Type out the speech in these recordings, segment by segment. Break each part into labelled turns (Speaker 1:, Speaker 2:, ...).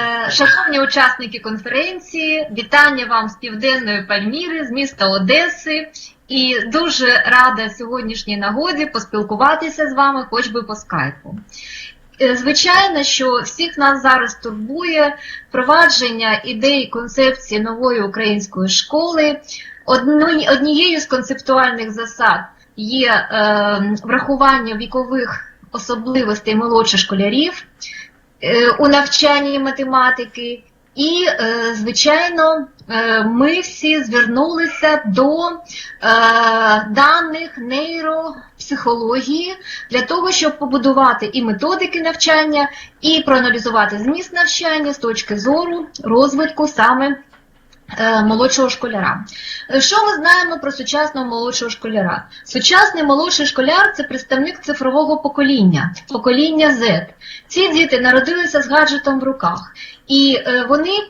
Speaker 1: Е, Шановні учасники конференції, вітання вам з південної Пальміри, з міста Одеси. І дуже рада сьогоднішній нагоді поспілкуватися з вами, хоч би по скайпу. Е, Звичайно, що всіх нас зараз турбує впровадження ідей концепції нової української школи. Однією з концептуальних засад є е, врахування вікових особливостей молодших школярів у навчанні математики. І, е, звичайно, е, ми всі звернулися до е, даних нейропсихології для того, щоб побудувати і методики навчання, і проаналізувати зміст навчання з точки зору розвитку саме е, молодшого школяра. Е, Що ми знаємо про сучасного молодшого школяра? Сучасний молодший школяр це представник цифрового покоління, покоління Z. Ці діти народилися з гаджетом в руках. І е, вони е,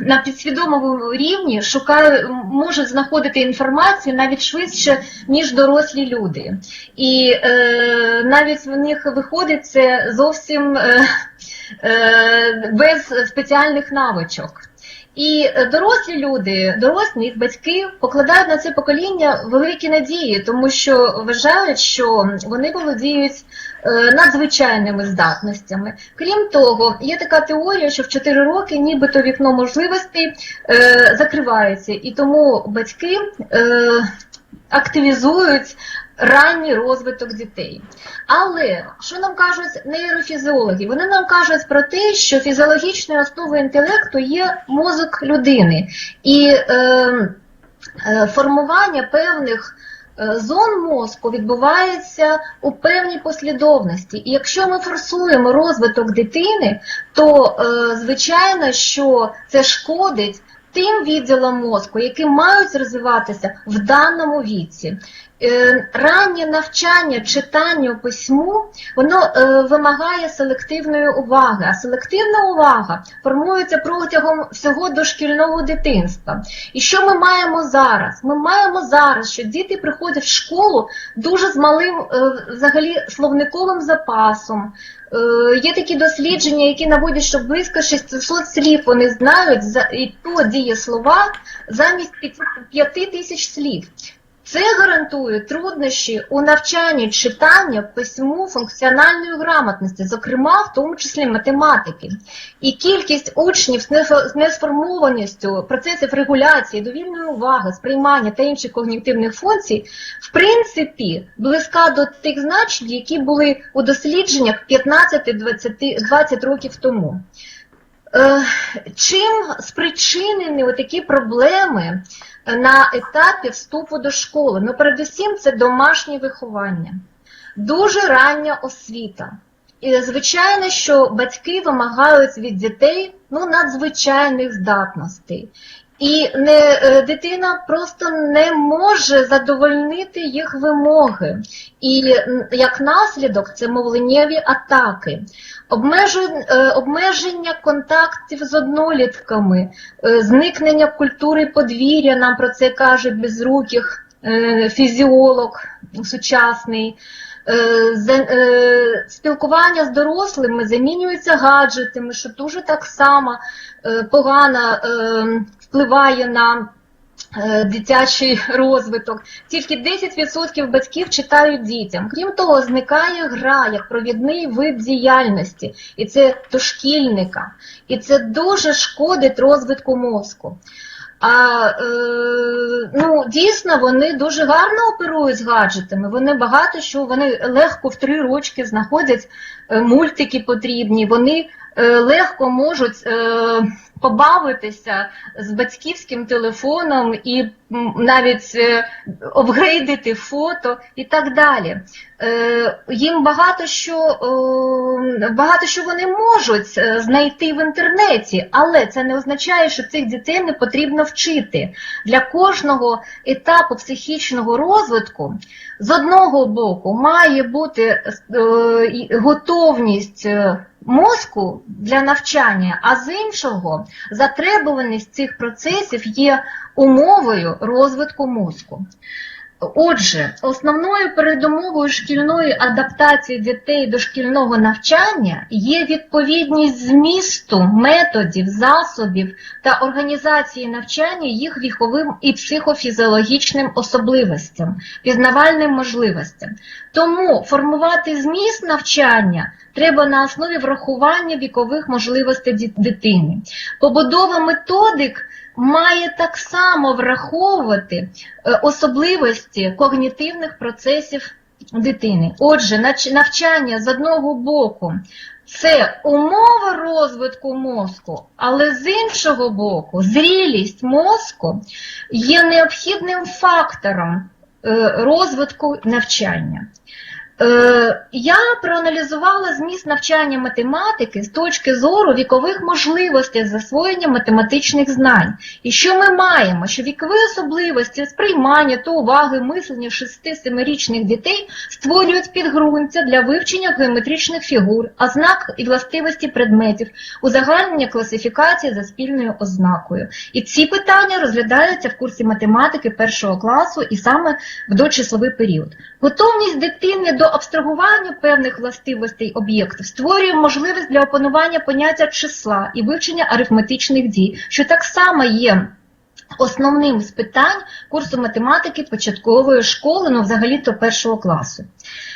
Speaker 1: на підсвідомому рівні шукають, можуть знаходити інформацію навіть швидше, ніж дорослі люди. І е, навіть в них виходить це зовсім е, е, без спеціальних навичок. І е, дорослі люди, дорослі їх батьки покладають на це покоління великі надії, тому що вважають, що вони володіють е, надзвичайними здатностями. Крім того, є така теорія, що в 4 роки нібито вікно можливостей закривається, і тому батьки е, активізують ранній розвиток дітей. Але що нам кажуть нейрофізіологи? Вони нам кажуть про те, що фізіологічною основою інтелекту є мозок людини, і е, е, формування певних е, зон мозку відбувається у певній послідовності. І якщо ми форсуємо розвиток дитини, то е, звичайно, що це шкодить. Тим відділам мозку, які мають розвиватися в даному віці. Е, Раннє навчання читанню письму воно е, вимагає селективної уваги, а селективна увага формується протягом всього дошкільного дитинства. І що ми маємо зараз? Ми маємо зараз, що діти приходять в школу дуже з малим е, взагалі словниковим запасом. Е, Є такі дослідження, які наводять, що близько 600 слів вони знають і то дієслова замість 5 тисяч слів. Це гарантує труднощі у навчанні читання, письму, функціональної грамотності, зокрема в тому числі математики. І кількість учнів з несформованістю процесів регуляції, довільної уваги, сприймання та інших когнітивних функцій, принципі, близька до тих значень, які були у дослідженнях 15-20 років тому. Е, Чим спричинені такі проблеми на етапі вступу до школи? Ну, передусім, це домашнє виховання, дуже рання освіта. І звичайно, що батьки вимагають від дітей ну, надзвичайних здатностей. І не, е, дитина просто не може задовольнити їх вимоги. І як наслідок це мовленнєві атаки, е, обмеження контактів з однолітками, е, зникнення культури подвір'я, нам про це каже безруких фізіолог сучасний. Е, е, Спілкування з дорослими замінюється гаджетами, що дуже так само е, погано впливає на дитячий розвиток. Тільки 10% батьків читають дітям. Крім того, зникає гра як провідний вид діяльності, і це дошкільника. І це дуже шкодить розвитку мозку. А е, ну, дійсно вони дуже гарно оперують з гаджетами. Вони багато що вони легко в три рочки знаходять е, мультики потрібні, вони е, легко можуть е, побавитися з батьківським телефоном і навіть е, обгрейдити фото і так далі. Е, їм багато що, багато що вони можуть е, знайти в інтернеті, але це не означає, що цих дітей не потрібно вчити. Для кожного етапу психічного розвитку з одного боку має бути готовність мозку для навчання, а з іншого затребуваність цих процесів є умовою розвитку мозку. Отже, основною передумовою шкільної адаптації дітей до шкільного навчання є відповідність змісту, методів, засобів та організації навчання їх віковим і психофізіологічним особливостям, пізнавальним можливостям. Тому формувати зміст навчання треба на основі врахування вікових можливостей дитини. Побудова методик має так само враховувати е, особливості когнітивних процесів дитини. Отже, навчання з одного боку це умова розвитку мозку, але з іншого боку, зрілість мозку є необхідним фактором е, розвитку навчання. Е, Я проаналізувала зміст навчання математики з точки зору вікових можливостей засвоєння математичних знань. І що ми маємо? Що вікові особливості сприймання та уваги мислення 6-7-річних дітей створюють підґрунтя для вивчення геометричних фігур, ознак і властивості предметів, узагальнення класифікації за спільною ознакою. І ці питання розглядаються в курсі математики першого класу і саме в дочисловий період. Готовність дитини до абстрагування певних властивостей об'єктів створює можливість для опанування поняття числа і вивчення арифметичних дій, що так само є основним з питань курсу математики початкової школи, ну взагалі-то першого класу.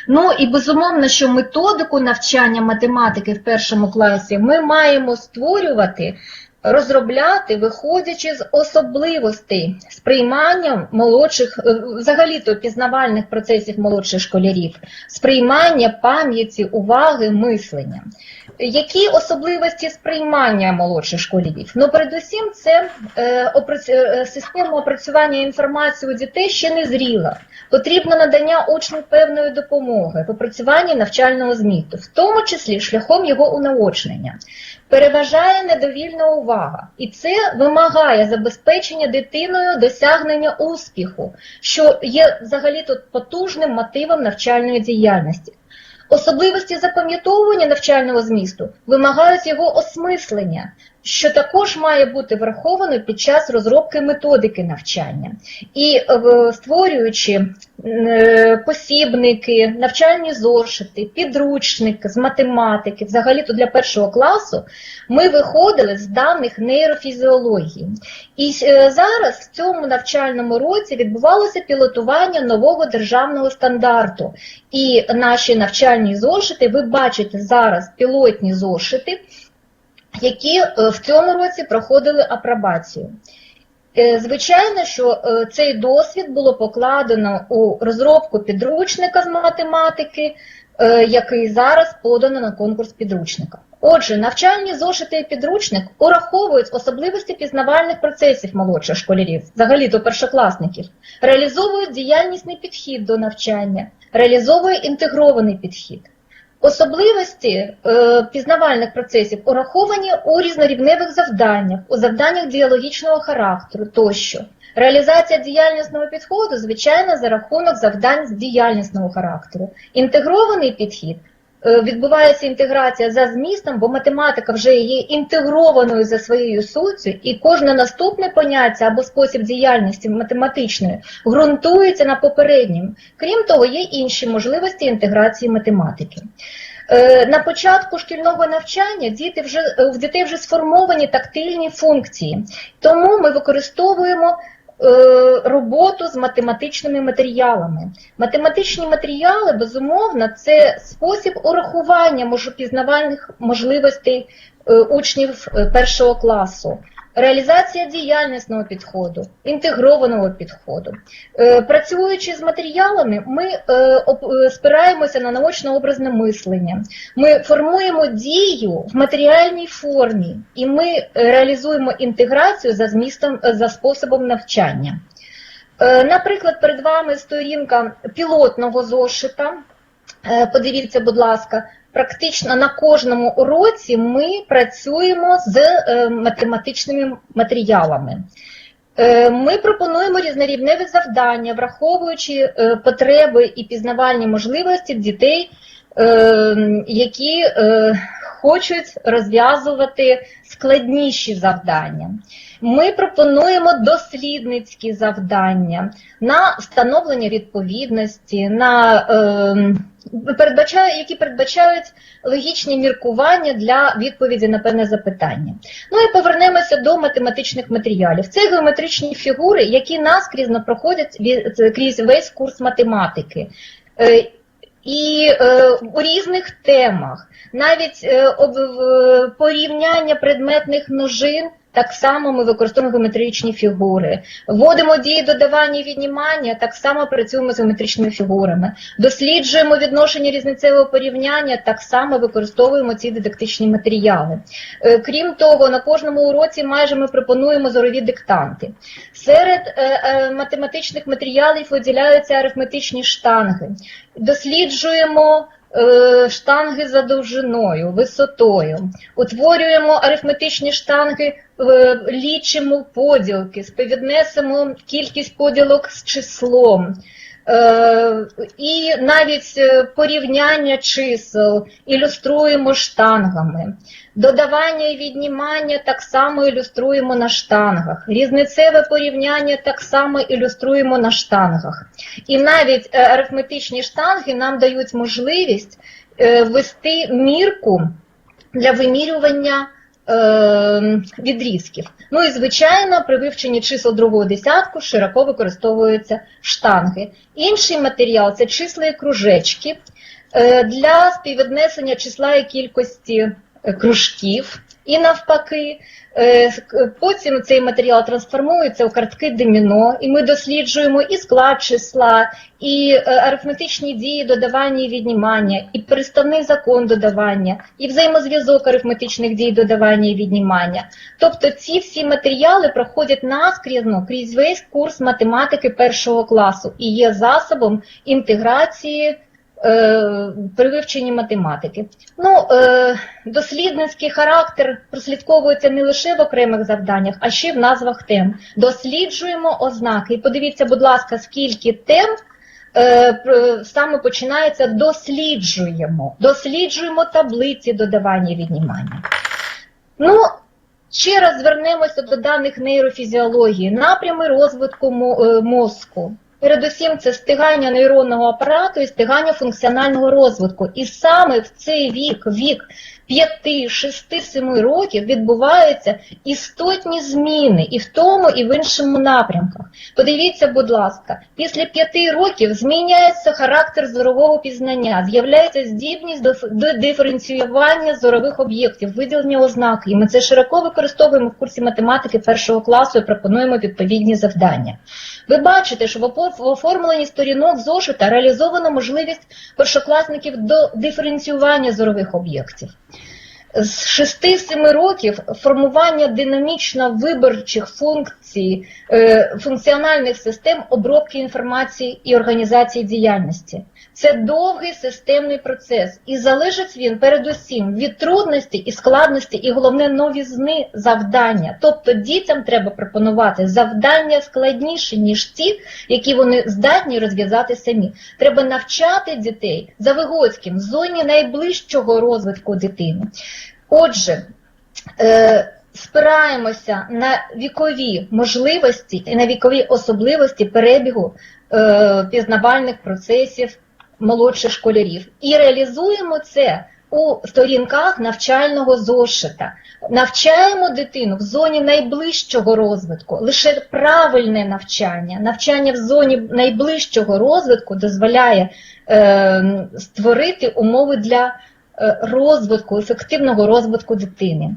Speaker 1: Ну і безумовно, що методику навчання математики в першому класі ми маємо створювати розробляти, виходячи з особливостей сприймання молодших, е, взагалі-то пізнавальних процесів молодших школярів, сприймання пам'яті, уваги, мислення. Які особливості сприймання молодших школярів? Ну, передусім, це е, опрац- е, система опрацювання інформації у дітей ще не зріла. Потрібно надання учню певної допомоги в опрацюванні навчального змісту, в тому числі шляхом його унаочнення. Переважає недовільна увага, і це вимагає забезпечення дитиною досягнення успіху, що є взагалі тут потужним мотивом навчальної діяльності. Особливості запам'ятовування навчального змісту вимагають його осмислення, що також має бути враховано під час розробки методики навчання. І е, створюючи е, посібники, навчальні зошити, підручники з математики, взагалі то для першого класу, ми виходили з даних нейрофізіології. І е, зараз в цьому навчальному році відбувалося пілотування нового державного стандарту. І наші навчальні зошити, ви бачите зараз пілотні зошити, які е, в цьому році проходили апробацію. Е, Звичайно, що е, цей досвід було покладено у розробку підручника з математики, який зараз подано на конкурс підручника. Отже, навчальні зошити і підручник ураховують особливості пізнавальних процесів молодших школярів, взагалі до першокласників, реалізовують діяльнісний підхід до навчання, реалізовує інтегрований підхід. Особливості е, пізнавальних процесів ураховані у різнорівневих завданнях, у завданнях діалогічного характеру тощо. Реалізація діяльнісного підходу, звичайно, за рахунок завдань з діяльнісного характеру. Інтегрований підхід відбувається інтеграція за змістом, бо математика вже є інтегрованою за своєю суттю, і кожне наступне поняття або спосіб діяльності математичної ґрунтується на попереднім. Крім того, є інші можливості інтеграції математики. Е, На початку шкільного навчання діти вже, е, в дітей вже сформовані тактильні функції, тому ми використовуємо е, роботу з математичними матеріалами. Математичні матеріали, безумовно, це спосіб урахування можопізнавальних можливостей е, учнів е, першого класу. Реалізація діяльнісного підходу, інтегрованого підходу. Е, Працюючи з матеріалами, ми е, е, спираємося на наочно-образне мислення. Ми формуємо дію в матеріальній формі, і ми реалізуємо інтеграцію за змістом за способом навчання. Наприклад, перед вами сторінка пілотного зошита. Подивіться, будь ласка, практично на кожному уроці ми працюємо з е, математичними матеріалами. Е, Ми пропонуємо різнорівневі завдання, враховуючи е, потреби і пізнавальні можливості дітей, які
Speaker 2: хочуть розв'язувати складніші завдання. Ми пропонуємо дослідницькі завдання на встановлення відповідності, на, передбачаю, які передбачають логічні міркування для відповіді на певне запитання. Ну і повернемося до математичних матеріалів. Це геометричні фігури, які наскрізно проходять крізь весь курс математики. Е, і е, у різних темах, навіть е, об, порівняння предметних множин, так само ми використовуємо геометричні фігури. Вводимо дії додавання і віднімання, так само працюємо з геометричними фігурами. Досліджуємо відношення різницевого порівняння, так само використовуємо ці дидактичні матеріали. Е, Крім того, на кожному уроці майже ми пропонуємо зорові диктанти. Серед е, е, математичних матеріалів виділяються арифметичні штанги. Досліджуємо штанги за довжиною, висотою, утворюємо арифметичні штанги, е, лічимо поділки, співвіднесемо кількість поділок з числом. Е, І навіть е, порівняння чисел ілюструємо штангами. Додавання і віднімання так само ілюструємо на штангах. Різницеве порівняння так само ілюструємо на штангах. І навіть е, арифметичні штанги нам дають можливість ввести мірку для вимірювання відрізків. Ну і звичайно, при вивченні чисел другого десятку широко використовуються штанги. Інший матеріал це числа і кружечки е, для співвіднесення числа і кількості кружків. І навпаки, Е, потім цей матеріал трансформується у картки доміно, і ми досліджуємо і склад числа, і е, арифметичні дії додавання і віднімання, і переставний закон додавання, і взаємозв'язок арифметичних дій додавання і віднімання. Тобто ці всі матеріали проходять наскрізно крізь весь курс математики першого класу і є засобом інтеграції е, при вивченні математики. Ну, е, дослідницький характер прослідковується не лише в окремих завданнях, а ще в назвах тем. Досліджуємо ознаки. І подивіться, будь ласка, скільки тем е, саме починається досліджуємо. Досліджуємо таблиці додавання і віднімання. Ну, ще раз звернемося до даних нейрофізіології, напрями розвитку е, мозку. Передусім, це стигання нейронного апарату і стигання функціонального розвитку. І саме в цей вік, вік 5, 6, 7 років відбуваються істотні зміни і в тому, і в іншому напрямках. Подивіться, будь ласка, після 5 років зміняється характер зорового пізнання, з'являється здібність до, диференціювання зорових об'єктів, виділення ознак. І ми це широко використовуємо в курсі математики першого класу і пропонуємо відповідні завдання. Ви бачите, що в оформленні сторінок зошита реалізовано можливість першокласників до диференціювання зорових об'єктів. З 6-7 років формування динамічно виборчих функцій е, функціональних систем обробки інформації і організації діяльності. Це довгий системний процес, і залежить він передусім від трудності і складності, і головне новізни завдання. Тобто дітям треба пропонувати завдання складніші, ніж ті, які вони здатні розв'язати самі. Треба навчати дітей за Вигоцьким в зоні найближчого розвитку дитини. Отже, е, спираємося на вікові можливості і на вікові особливості перебігу е, пізнавальних процесів молодших школярів. І реалізуємо це у сторінках навчального зошита. Навчаємо дитину в зоні найближчого розвитку. Лише правильне навчання, навчання в зоні найближчого розвитку дозволяє е, створити умови для розвитку, ефективного розвитку дитини.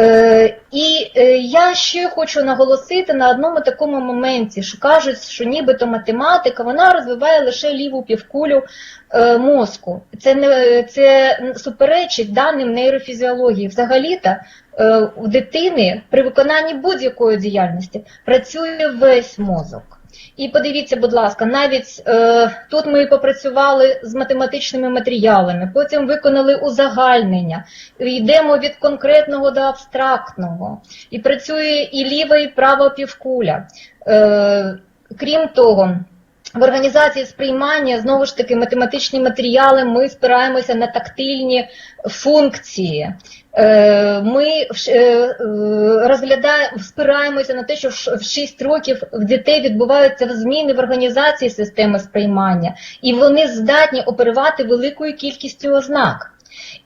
Speaker 2: Е, і е, я ще хочу наголосити на одному такому моменті, що кажуть, що нібито математика вона розвиває лише ліву півкулю е, мозку. Це не це суперечить даним нейрофізіології. Взагалі-то е, у дитини при виконанні будь-якої діяльності працює весь мозок. І подивіться, будь ласка, навіть е, тут ми попрацювали з математичними матеріалами, потім виконали узагальнення, йдемо від конкретного до абстрактного, і працює і ліва, і права півкуля. Е, крім того, в організації сприймання знову ж таки математичні матеріали. Ми спираємося на тактильні функції. Е, Ми е, е, розглядаємо, спираємося на те, що в 6 років в дітей відбуваються зміни в організації системи сприймання, і вони здатні оперувати великою кількістю ознак.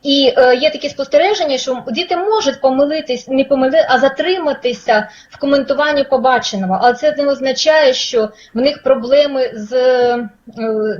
Speaker 2: І е, є такі спостереження, що діти можуть помилитись, не помили, а затриматися в коментуванні побаченого, але це не означає, що в них проблеми з е,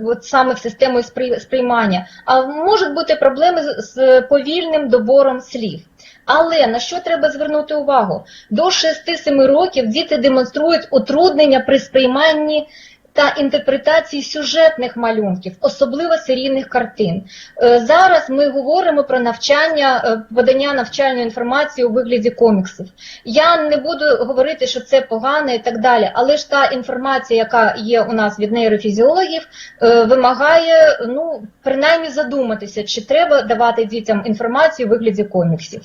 Speaker 2: от саме в системою сприй- сприймання, а можуть бути проблеми з, з повільним добором слів. Але на що треба звернути увагу? До 6-7 років діти демонструють утруднення при сприйманні та інтерпретації сюжетних малюнків, особливо серійних картин. Е, Зараз ми говоримо про навчання, е, подання навчальної інформації у вигляді коміксів. Я не буду говорити, що це погано і так далі, але ж та інформація, яка є у нас від нейрофізіологів, е, вимагає ну, принаймні задуматися, чи треба давати дітям інформацію у вигляді коміксів.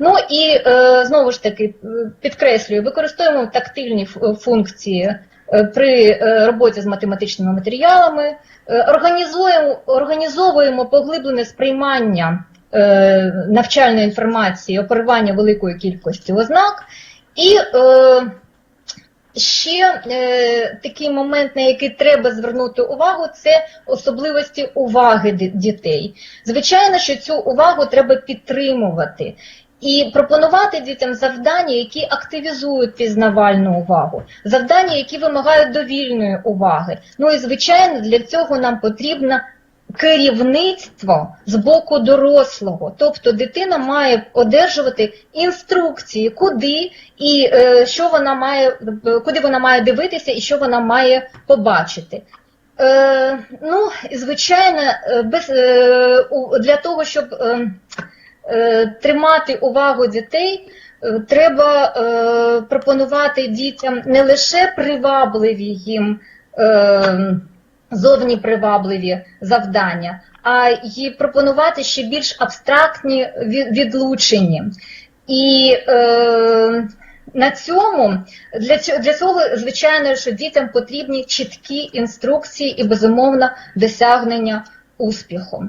Speaker 2: Ну і знову ж таки підкреслюю, використовуємо тактильні функції при е, роботі з математичними матеріалами, е, організуємо, організовуємо поглиблене сприймання е, навчальної інформації, оперування великою кількістю ознак. І е, ще е, такий момент, на який треба звернути увагу, це особливості уваги дітей. Звичайно, що цю увагу треба підтримувати. І пропонувати дітям завдання, які активізують пізнавальну увагу, завдання, які вимагають довільної уваги. Ну і звичайно, для цього нам потрібно керівництво з боку дорослого. Тобто дитина має одержувати інструкції, куди і е, що вона має, куди вона має дивитися і що вона має побачити. Е, ну, звичайно, е, без, е, для того, щоб е, тримати увагу дітей, е, треба е, пропонувати дітям не лише привабливі їм е, зовні привабливі завдання, а й пропонувати ще більш абстрактні ві- відлучені. І е, на цьому для цього, для цього, звичайно, що дітям потрібні чіткі інструкції і безумовно досягнення успіху.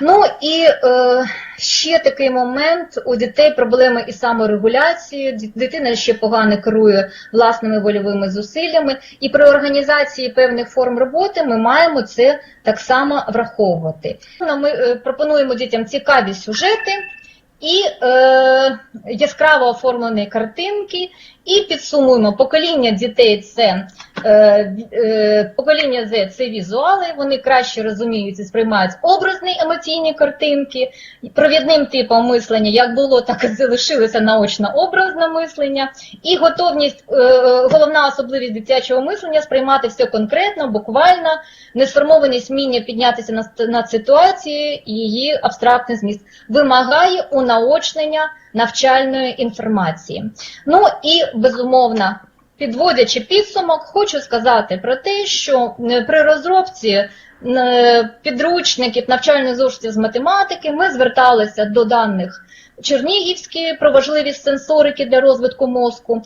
Speaker 2: Ну і е, ще такий момент у дітей проблеми із саморегуляцією. Дитина ще погано керує власними вольовими зусиллями, і при організації певних форм роботи ми маємо це так само враховувати. Ну, Ми е, пропонуємо дітям цікаві сюжети. І е, яскраво оформлені картинки, і підсумуємо. Покоління дітей це е, е, покоління Z це візуали, вони краще розуміють і сприймають образні емоційні картинки. Провідним типом мислення як було, так і залишилося наочно-образне мислення, і готовність, е, головна особливість дитячого мислення сприймати все конкретно, буквально, несформованість вміння піднятися над, над ситуацією і її абстрактний зміст. Вимагає унаочнення навчальної інформації. Ну і безумовно. Підводячи підсумок, хочу сказати про те, що е, при розробці е, підручників навчальних зошитів з математики ми зверталися до даних Чернігівські про важливість сенсорики для розвитку мозку,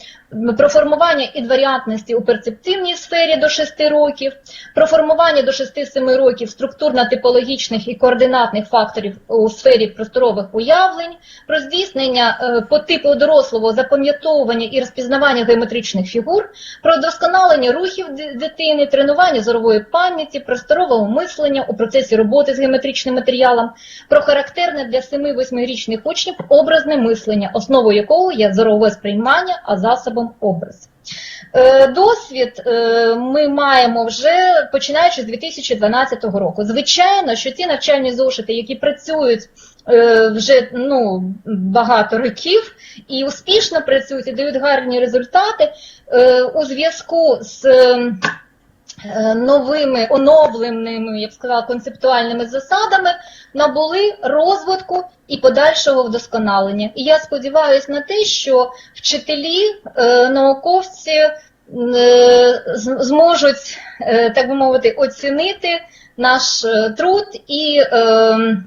Speaker 2: про формування інваріантності у перцептивній сфері до 6 років, про формування до 6-7 років структурно-типологічних і координатних факторів у сфері просторових уявлень, про здійснення е, по типу дорослого запам'ятовування і розпізнавання геометричних фігур, про вдосконалення рухів дитини, тренування зорової пам'яті, просторового мислення у процесі роботи з геометричним матеріалом, про характерне для 7-8-річних учнів образне мислення, основою якого є зорове сприймання, а засобом образ. Е, Досвід е, ми маємо вже починаючи з 2012 року. Звичайно, що ті навчальні зошити, які працюють е, вже ну, багато років і успішно працюють і дають гарні результати у зв'язку з новими оновленими, я б сказала, концептуальними засадами набули розвитку і подальшого вдосконалення. І я сподіваюся на те, що вчителі, е, науковці е, зможуть, е, так би мовити, оцінити наш е, труд і е, е,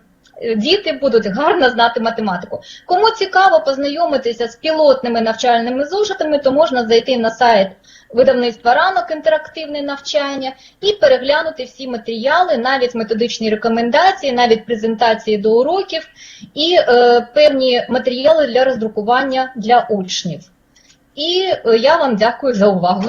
Speaker 2: діти будуть гарно знати математику. Кому цікаво познайомитися з пілотними навчальними зошитами, то можна зайти на сайт видавництва ранок інтерактивне навчання і переглянути всі матеріали, навіть методичні рекомендації, навіть презентації до уроків і е, певні матеріали для роздрукування для учнів. І е, я вам дякую за увагу.